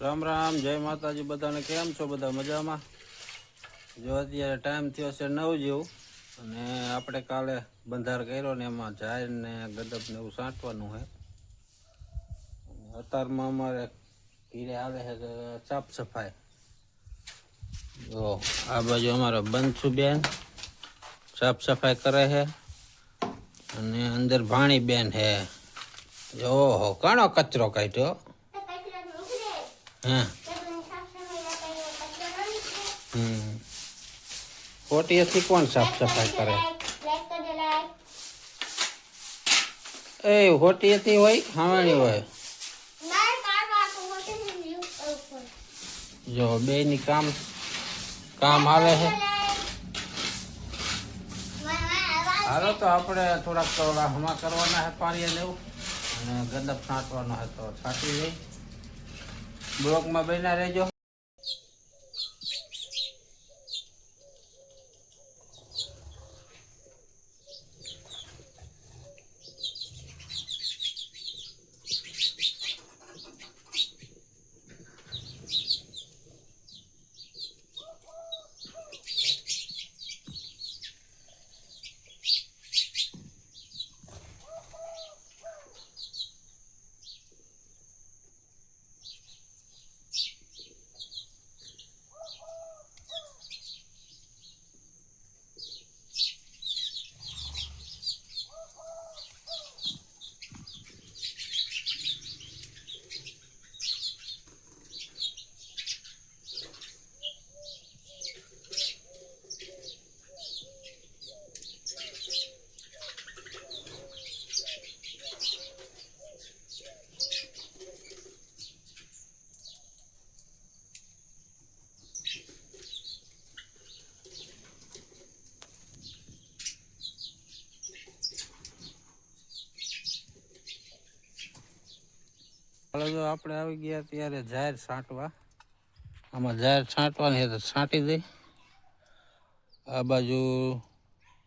રામ રામ, જય માતાજી, બધાને કેમ છો? બધા મજામાં? જો અત્યારે ટાઈમ થયો છે નવ જેવું, અને આપણે કાલે બંધાર કર્યો ને એમાં જાય ને ગદબ ને એવું સાંટવાનું છે. અત્યારમાં અમારે ઘીરે આવે છે સાફ સફાઈ. જો, આ બાજુ અમારા બંસુબેન સાફ સફાઈ કરે છે, અને અંદર ભાણી બેન છે ઓહો ઘણો કચરો કાઢ્યો. હા હમ ખોટીએથી કોણ સાફ સફાઈ કરે એ ખોટીએથી હોય ખાવાની હોય જો બે ની કામ કામ આવે છે હાલો તો આપણે થોડાક થોડા હમા કરવાના છે પાણીએ લેવું અને ગદબ છાંટવાનો છે તો છાંટી જઈ બ્લોકમાં બન્યા રહેજો. હાલો આપણે આવી ગયા ત્યારે જાહેર છાંટવા. આમાં જાહેર છાંટવાની તો છાંટી દઈ. આ બાજુ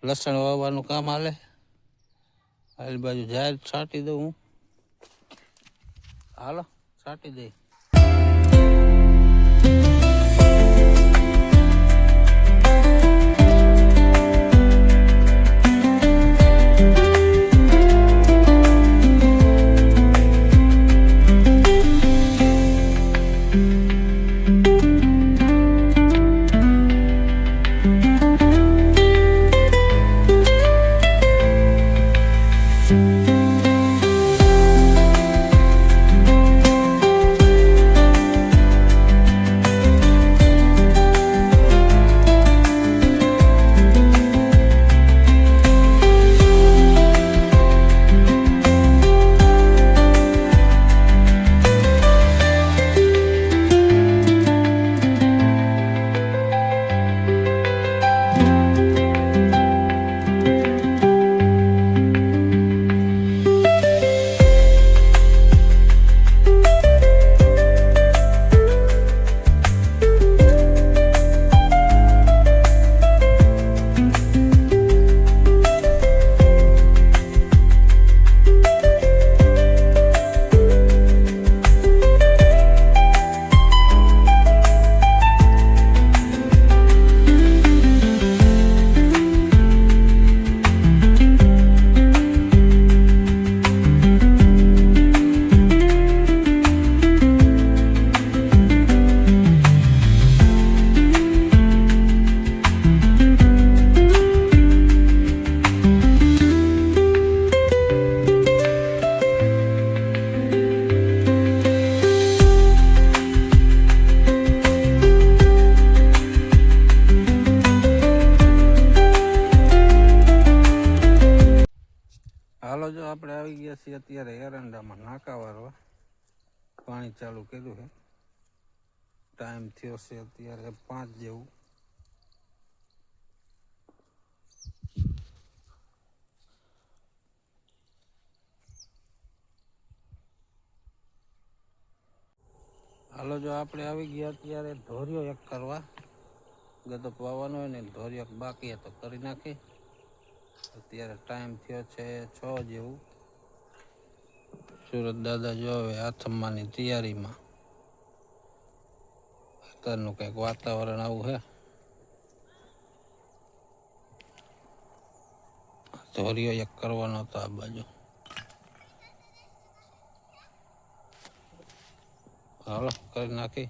લસણ વાવવાનું કામ હાલે. આ બાજુ જાહેર છાંટી દઉં હું. હાલો, છાંટી દઈ. છીએ અત્યારે એરંડામાં નાકા વાળવા પાણી ચાલુ કર્યું છે. ટાઈમ થયો છે અત્યારે પાંચ જેવું. હાલો, જો આપણે આવી ગયા અત્યારે ધોર્યો એક કરવા. ગદપ વાવવાનો હોય ને ધોર્યો બાકી હતો કરી નાખી અત્યારે ટાઈમ થયો છે છ જેવું. સુરત દાદા જો હવે આથમવાની તૈયારીમાં. અત્યારનું કંઈક વાતાવરણ આવું છે ધોરીઓ એક કરવાનો હતો આ બાજુ. હાલો, કરી નાખી.